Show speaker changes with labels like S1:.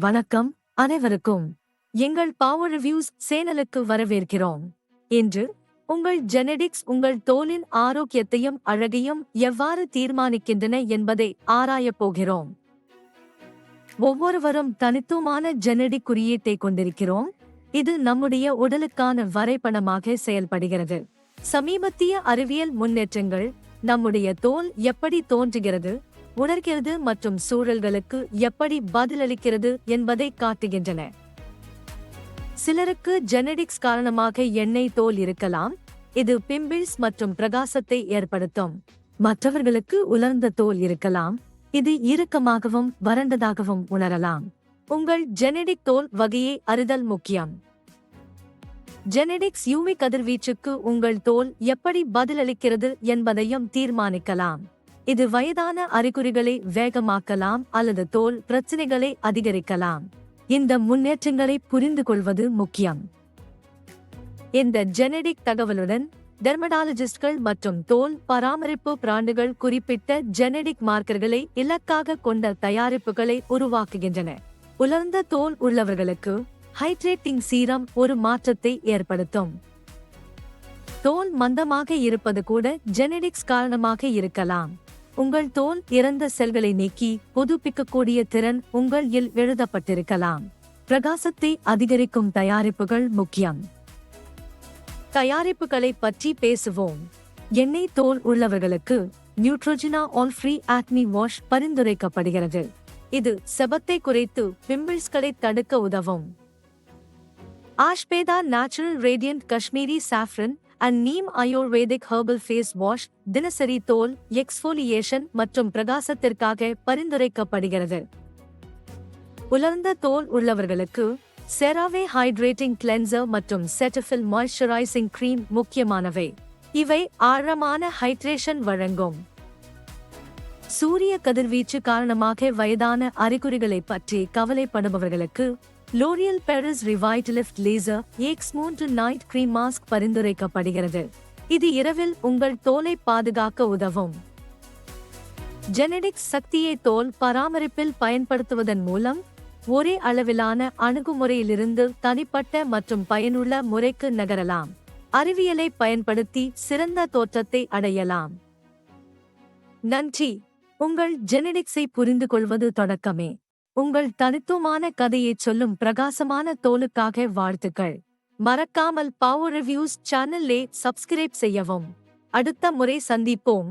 S1: வணக்கம் அனைவருக்கும். எங்கள் பவர் ரிவ்யூஸ் சேனலுக்கு வரவேற்கிறோம். இன்று உங்கள் ஜெனடிக்ஸ் உங்கள் தோலின் ஆரோக்கியத்தையும் அழகையும் எவ்வாறு தீர்மானிக்கின்றன என்பதை ஆராயப் போகிறோம். ஒவ்வொருவரும் தனித்துவமான ஜெனடிக் குறியீட்டை கொண்டிருக்கிறோம். இது நம்முடைய உடலுக்கான வரைபடமாக செயல்படுகிறது. சமீபத்திய அறிவியல் முன்னேற்றங்கள் நம்முடைய தோல் எப்படி தோன்றுகிறது? உணர்கிறது மற்றும் சூழல்களுக்கு எப்படி பதிலளிக்கிறது என்பதை காட்டுகின்றன. சிலருக்கு ஜெனடிக்ஸ் காரணமாக எண்ணெய் தோல் இருக்கலாம் இது பிம்பிள்ஸ் மற்றும் பிரகாசத்தை ஏற்படுத்தும். மற்றவர்களுக்கு உலர்ந்த தோல் இருக்கலாம் இது இறுக்கமாகவும் வறண்டதாகவும் உணரலாம். உங்கள் ஜெனடிக் தோல் வகையை அறிதல் முக்கியம். ஜெனடிக்ஸ் யூமி கதிர்வீச்சுக்கு உங்கள் தோல் எப்படி பதிலளிக்கிறது என்பதையும் தீர்மானிக்கலாம். இது வயதான அறிகுறிகளை வேகமாக்கலாம் அல்லது தோல் பிரச்சினைகளை அதிகரிக்கலாம். இந்த முன்னேற்றங்களை புரிந்து கொள்வது முக்கியம். இந்த ஜெனடிக் தகவலுடன் டெர்மடாலஜிஸ்ட்கள் மற்றும் தோல் பராமரிப்பு பிராண்டுகள் குறிப்பிட்ட ஜெனடிக் மார்க்கர்களை இலக்காக கொண்ட தயாரிப்புகளை உருவாக்குகின்றன. உலர்ந்த தோல் உள்ளவர்களுக்கு ஹைட்ரேட்டிங் சீரம் ஒரு மாற்றத்தை ஏற்படுத்தும். தோல் மந்தமாக இருப்பது கூட ஜெனடிக்ஸ் காரணமாக இருக்கலாம். உங்கள் தோல் இறந்த செல்களை நீக்கி புதுப்பிக்கக்கூடிய திறன் உங்கள் இல் எழுதப்பட்டிருக்கலாம். பிரகாசத்தை அதிகரிக்கும் தயாரிப்புகள் முக்கியம். தயாரிப்புகளை பற்றி பேசுவோம். எண்ணெய் தோல் உள்ளவர்களுக்கு Neutrogena all free acne wash பரிந்துரைக்கப்படுகிறது. இது செபத்தை குறைத்து பிம்பிள்ஸ்களை தடுக்க உதவும். ஆஷ்பேதா natural radiant Kashmiri saffron and neem Ayurvedic herbal face wash தினசரி தோல் எக்ஸ்ஃபோலியேஷன் மற்றும் பிரகாசத்திற்காக பரிந்துரைக்கப்படுகிறது. உலர்ந்த தோல் உள்ளவர்களுக்கு செராவே ஹைட்ரேட்டிங் கிளென்சர் மற்றும் செட்டஃபில் மாய்ஸ்சரைசிங் கிரீம் முக்கியமானவை. இவை ஆழமான ஹைட்ரேஷன் வழங்கும். சூரிய கதிர்வீச்சு காரணமாக வயதான அறிகுறிகளை பற்றி கவலைப்படுபவர்களுக்கு L'Oreal Paris Revitalift laser X மூன்று நைட் கிரீம் மாஸ்க் பரிந்துரைக்கப்படுகிறது. இது இரவில் உங்கள் தோலை பாதுகாக்க உதவும். ஜெனடிக்ஸ் சக்தியை தோல் பராமரிப்பில் பயன்படுத்துவதன் மூலம் ஒரே அளவிலான அணுகுமுறையிலிருந்து தனிப்பட்ட மற்றும் பயனுள்ள முறைக்கு நகரலாம். அறிவியலை பயன்படுத்தி சிறந்த தோற்றத்தை அடையலாம். நன்றி. உங்கள் ஜெனடிக்ஸை புரிந்து கொள்வது தொடக்கமே. உங்கள் தனித்துவமான கதையைச் சொல்லும் பிரகாசமான தோலுக்காக வாழ்த்துக்கள். மறக்காமல் பவர் ரிவ்யூஸ் சேனல்லே சப்ஸ்கிரைப் செய்யவும். அடுத்த முறை சந்திப்போம்.